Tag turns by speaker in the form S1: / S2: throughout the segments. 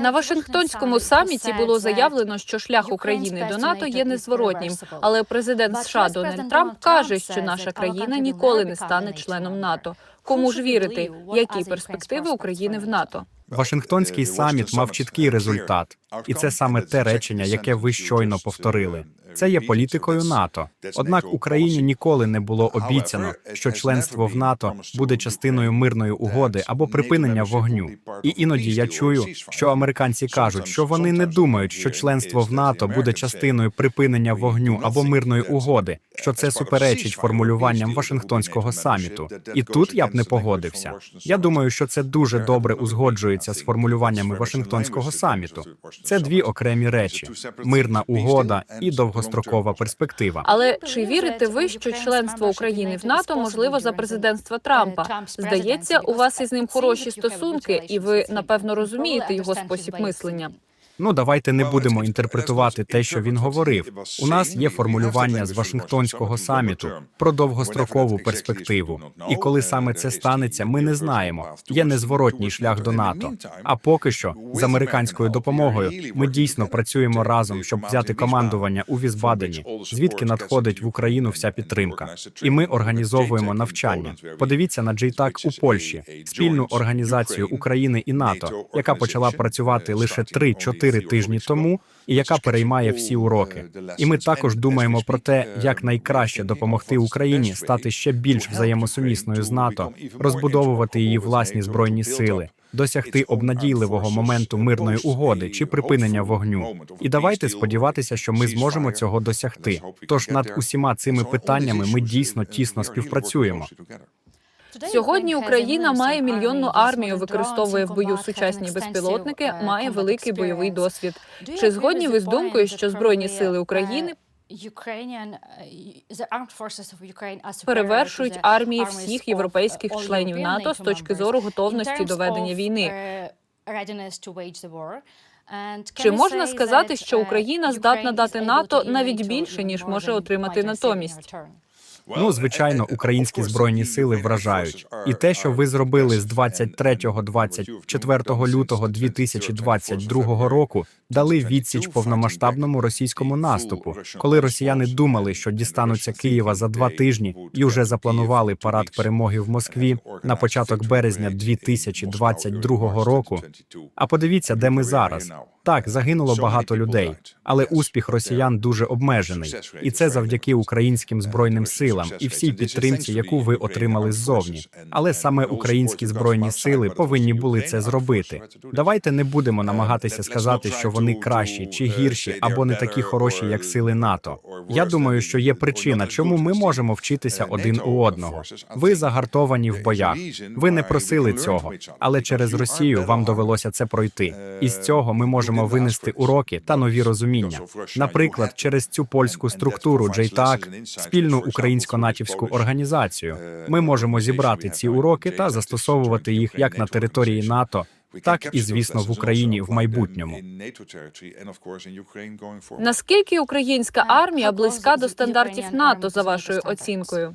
S1: На Вашингтонському саміті було заявлено, що шлях України до НАТО є незворотнім. Але президент США Дональд Трамп каже, що наша країна ніколи не стане членом НАТО. Кому ж вірити? Які перспективи України в НАТО?
S2: Вашингтонський саміт мав чіткий результат, і це саме те речення, яке ви щойно повторили. Це є політикою НАТО. Однак Україні ніколи не було обіцяно, що членство в НАТО буде частиною мирної угоди або припинення вогню. І іноді я чую, що американці кажуть, що вони не думають, що членство в НАТО буде частиною припинення вогню або мирної угоди, що це суперечить формулюванням Вашингтонського саміту. І тут я б не погодився. Я думаю, що це дуже добре узгоджується з формулюваннями Вашингтонського саміту. Це дві окремі речі: мирна угода і довгострокова перспектива.
S1: Але чи вірите ви, що членство України в НАТО можливо за президентства Трампа? Здається, у вас із ним хороші стосунки, і ви напевно розумієте його спосіб мислення.
S2: Ну, давайте не будемо інтерпретувати те, що він говорив. У нас є формулювання з Вашингтонського саміту про довгострокову перспективу. І коли саме це станеться, ми не знаємо. Є незворотній шлях до НАТО. А поки що, з американською допомогою, ми дійсно працюємо разом, щоб взяти командування у Візбадені, звідки надходить в Україну вся підтримка. І ми організовуємо навчання. Подивіться на JTAC у Польщі, спільну організацію України і НАТО, яка почала працювати лише 3-4 тижні тому, і яка переймає всі уроки. І ми також думаємо про те, як найкраще допомогти Україні стати ще більш взаємосумісною з НАТО, розбудовувати її власні збройні сили. Досягти обнадійливого моменту мирної угоди чи припинення вогню, і давайте сподіватися, що ми зможемо цього досягти. Тож над усіма цими питаннями ми дійсно тісно співпрацюємо.
S1: Сьогодні Україна має мільйонну армію, використовує в бою сучасні безпілотники, має великий бойовий досвід. Чи згодні ви з думкою, що збройні сили України перевершують армії всіх європейських членів НАТО з точки зору готовності до ведення війни? Чи можна сказати, що Україна здатна дати НАТО навіть більше ніж може отримати натомість?
S2: Ну, звичайно, українські збройні сили вражають, і те, що ви зробили з 23-24 лютого 2022 року, дали відсіч повномасштабному російському наступу, коли росіяни думали, що дістануться Києва за два тижні і вже запланували парад перемоги в Москві на початок березня 2022 року. А подивіться, де ми зараз. Так, загинуло багато людей, але успіх росіян дуже обмежений, і це завдяки українським збройним силам і всій підтримці, яку ви отримали ззовні. Але саме українські збройні сили повинні були це зробити. Давайте не будемо намагатися сказати, що вони кращі чи гірші або не такі хороші, як сили НАТО. Я думаю, що є причина, чому ми можемо вчитися один у одного. Ви загартовані в боях. Ви не просили цього, але через Росію вам довелося це пройти. І з цього ми можемо винести уроки та нові розуміння. Наприклад, через цю польську структуру JTAC, спільну українсько-натівську організацію, ми можемо зібрати ці уроки та застосовувати їх як на території НАТО, так і звісно в Україні в майбутньому.
S1: Наскільки українська армія близька до стандартів НАТО за вашою оцінкою?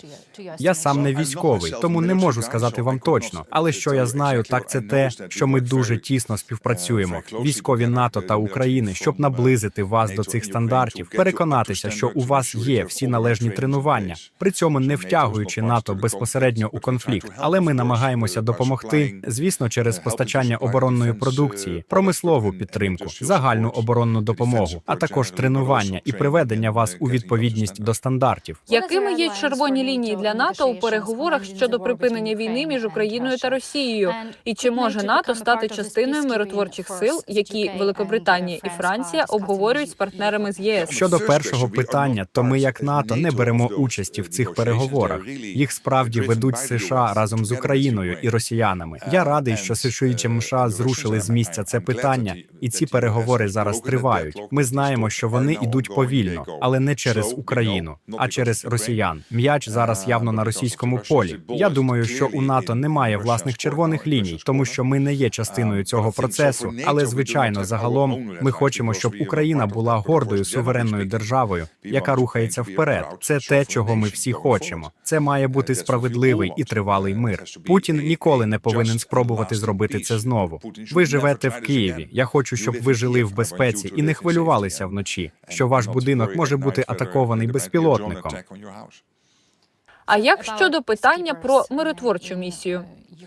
S2: Я сам не військовий, тому не можу сказати вам точно. Але що я знаю, так це те, що ми дуже тісно співпрацюємо. Військові НАТО та України, щоб наблизити вас до цих стандартів, переконатися, що у вас є всі належні тренування, при цьому не втягуючи НАТО безпосередньо у конфлікт. Але ми намагаємося допомогти, звісно, через постачання оборонної продукції, промислову підтримку, загальну оборонну допомогу, а також тренування і приведення вас у відповідність до стандартів.
S1: Якими є червоні лінії для НАТО у переговорах щодо припинення війни між Україною та Росією? І чи може НАТО стати частиною миротворчих сил, які Великобританія і Франція обговорюють з партнерами з ЄС?
S2: Щодо першого питання, то ми, як НАТО, не беремо участі в цих переговорах. Їх справді ведуть США разом з Україною і росіянами. Я радий, що США і США зрушили з місця це питання, і ці переговори зараз тривають. Ми знаємо, що вони йдуть повільно, але не через Україну, а через росіян. М'яч зараз явно на російському полі. Я думаю, що у НАТО немає власних червоних ліній, тому що ми не є частиною цього процесу. Але звичайно, загалом ми хочемо, щоб Україна була гордою суверенною державою, яка рухається вперед. Це те, чого ми всі хочемо. Це має бути справедливий і тривалий мир. Путін ніколи не повинен спробувати зробити це знову. Знову. Ви живете в Києві. Я хочу, щоб ви жили в безпеці і не хвилювалися вночі, що ваш будинок може бути атакований безпілотником.
S1: А як щодо питання про миротворчу місію?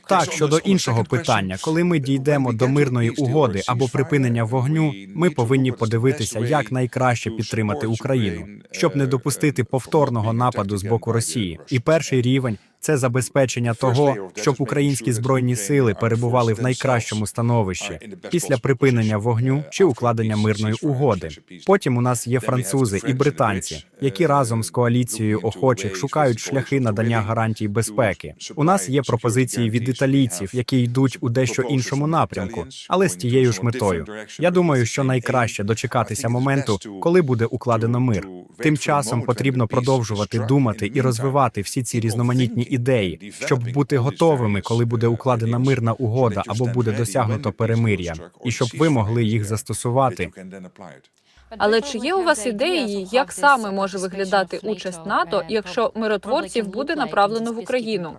S2: Так, щодо іншого питання, коли ми дійдемо до мирної угоди або припинення вогню, ми повинні подивитися, як найкраще підтримати Україну, щоб не допустити повторного нападу з боку Росії. І перший рівень це забезпечення того, щоб українські збройні сили перебували в найкращому становищі після припинення вогню чи укладення мирної угоди. Потім у нас є французи і британці, які разом з коаліцією охочих шукають шляхи надання гарантій безпеки. У нас є пропозиції від італійців, які йдуть у дещо іншому напрямку, але з тією ж метою. Я думаю, що найкраще дочекатися моменту, коли буде укладено мир. Тим часом потрібно продовжувати думати і розвивати всі ці різноманітні ідеї, щоб бути готовими, коли буде укладена мирна угода або буде досягнуто перемир'я, і щоб ви могли їх застосувати.
S1: Але чи є у вас ідеї, як саме може виглядати участь НАТО, якщо миротворців буде направлено в Україну?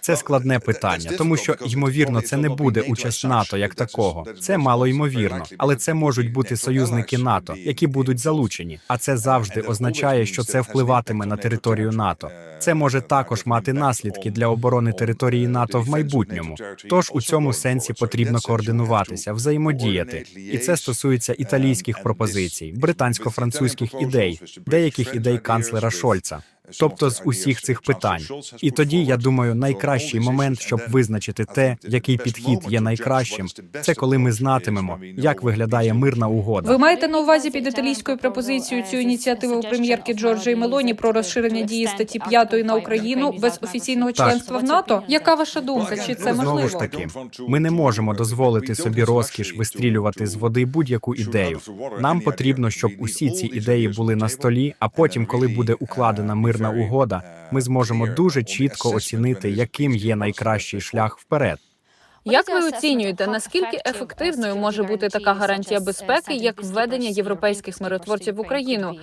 S2: Це складне питання, тому що ймовірно це не буде участь НАТО як такого. Це мало ймовірно, але це можуть бути союзники НАТО, які будуть залучені. А це завжди означає, що це впливатиме на територію НАТО. Це може також мати наслідки для оборони території НАТО в майбутньому. Тож у цьому сенсі потрібно координуватися, взаємодіяти, і це стосується італійських пропозицій, британсько-французьких ідей, деяких ідей канцлера Шольца. Тобто з усіх цих питань, і тоді я думаю, найкращий момент, щоб визначити те, який підхід є найкращим, це коли ми знатимемо, як виглядає мирна угода.
S1: Ви маєте на увазі під італійською пропозицією цю ініціативу прем'єрки Джорджії Мелоні про розширення дії статті 5 на Україну без офіційного
S2: Так.
S1: членства в НАТО? Яка ваша думка? Чи це
S2: Знову ж
S1: можливо?
S2: таки, ми не можемо дозволити собі розкіш вистрілювати з води будь-яку ідею. Нам потрібно, щоб усі ці ідеї були на столі. А потім, коли буде укладена мирна угода, ми зможемо дуже чітко оцінити, яким є найкращий шлях вперед.
S1: Як ви оцінюєте, наскільки ефективною може бути така гарантія безпеки, як введення європейських миротворців в Україну?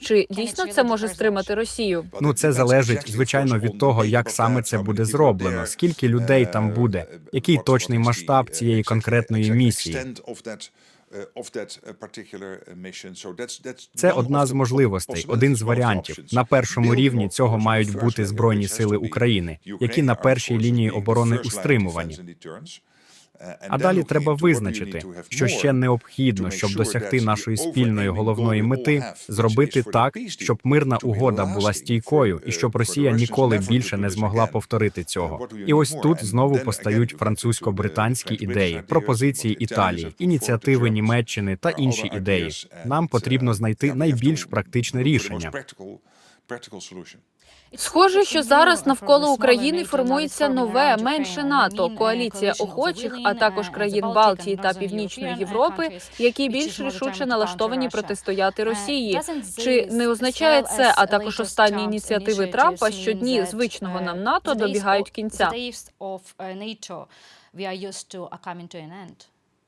S1: Чи дійсно це може стримати Росію?
S2: Ну це залежить звичайно від того, як саме це буде зроблено, скільки людей там буде, який точний масштаб цієї конкретної місії. Це одна з можливостей, один з варіантів. На першому рівні цього мають бути збройні сили України, які на першій лінії оборони у стримуванні. А далі треба визначити, що ще необхідно, щоб досягти нашої спільної головної мети, зробити так, щоб мирна угода була стійкою і щоб Росія ніколи більше не змогла повторити цього. І ось тут знову постають французько-британські ідеї, пропозиції Італії, ініціативи Німеччини та інші ідеї. Нам потрібно знайти найбільш практичне рішення.
S1: Схоже, що зараз навколо України формується нове менше НАТО, коаліція охочих, а також країн Балтії та Північної Європи, які більш рішуче налаштовані протистояти Росії. Чи не означає це, а також останні ініціативи Трампа, що дні звичного нам НАТО добігають кінця?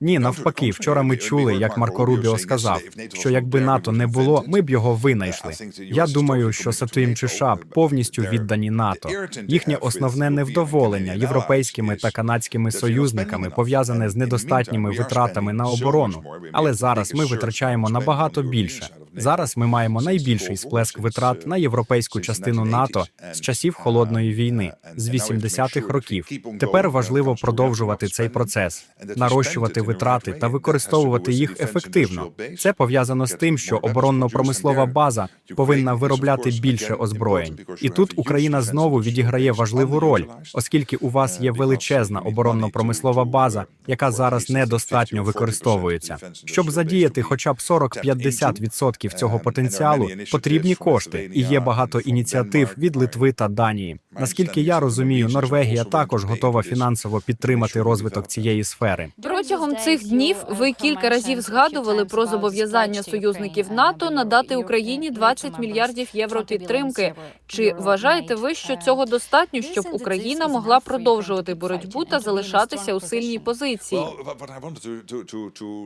S2: Ні, навпаки, вчора ми чули, як Марко Рубіо сказав, що якби НАТО не було, ми б його винайшли. Я думаю, що Сатуїм чи США повністю віддані НАТО. Їхнє основне невдоволення європейськими та канадськими союзниками пов'язане з недостатніми витратами на оборону. Але зараз ми витрачаємо набагато більше. Зараз ми маємо найбільший сплеск витрат на європейську частину НАТО з часів холодної війни з 80-х років. Тепер важливо продовжувати цей процес, нарощувати витрати та використовувати їх ефективно. Це пов'язано з тим, що оборонно-промислова база повинна виробляти більше озброєнь. І тут Україна знову відіграє важливу роль, оскільки у вас є величезна оборонно-промислова база, яка зараз недостатньо використовується. Щоб задіяти хоча б 40-50% цього потенціалу, потрібні кошти, і є багато ініціатив від Литви та Данії. Наскільки я розумію, Норвегія також готова фінансово підтримати розвиток цієї сфери.
S1: Протягом цих днів ви кілька разів згадували про зобов'язання союзників НАТО надати Україні 20 мільярдів євро підтримки. Чи вважаєте ви, що цього достатньо, щоб Україна могла продовжувати боротьбу та залишатися у сильній позиції?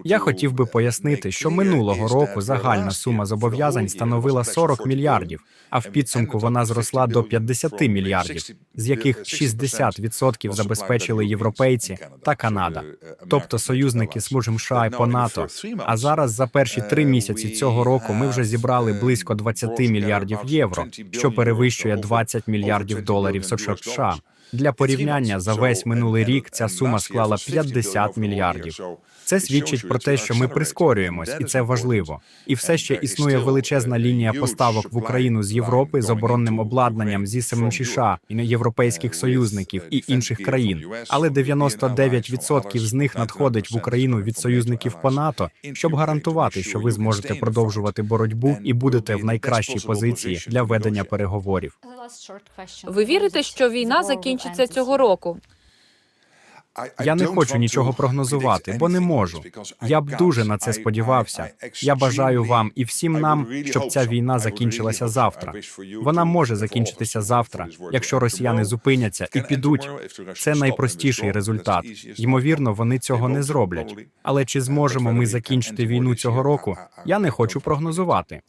S2: Я хотів би пояснити, що минулого року загальна сума сума зобов'язань становила 40 мільярдів, а в підсумку вона зросла до 50 мільярдів, з яких 60% забезпечили європейці та Канада, тобто союзники смужим США по НАТО. А зараз за перші три місяці цього року ми вже зібрали близько 20 мільярдів євро, що перевищує 20 мільярдів доларів США. Для порівняння за весь минулий рік ця сума склала 50 мільярдів. Це свідчить про те, що ми прискорюємось, і це важливо. І все ще існує величезна лінія поставок в Україну з Європи з оборонним обладнанням зі самим США і європейських союзників і інших країн. Але 99% з них надходить в Україну від союзників по НАТО, щоб гарантувати, що ви зможете продовжувати боротьбу і будете в найкращій позиції для ведення переговорів.
S1: Ви вірите, що війна закінчиться цього року?
S2: Я не хочу нічого прогнозувати, бо не можу. Я б дуже на це сподівався. Я бажаю вам і всім нам, щоб ця війна закінчилася завтра. Вона може закінчитися завтра, якщо росіяни зупиняться і підуть. Це найпростіший результат. Ймовірно, вони цього не зроблять. Але чи зможемо ми закінчити війну цього року? Я не хочу прогнозувати.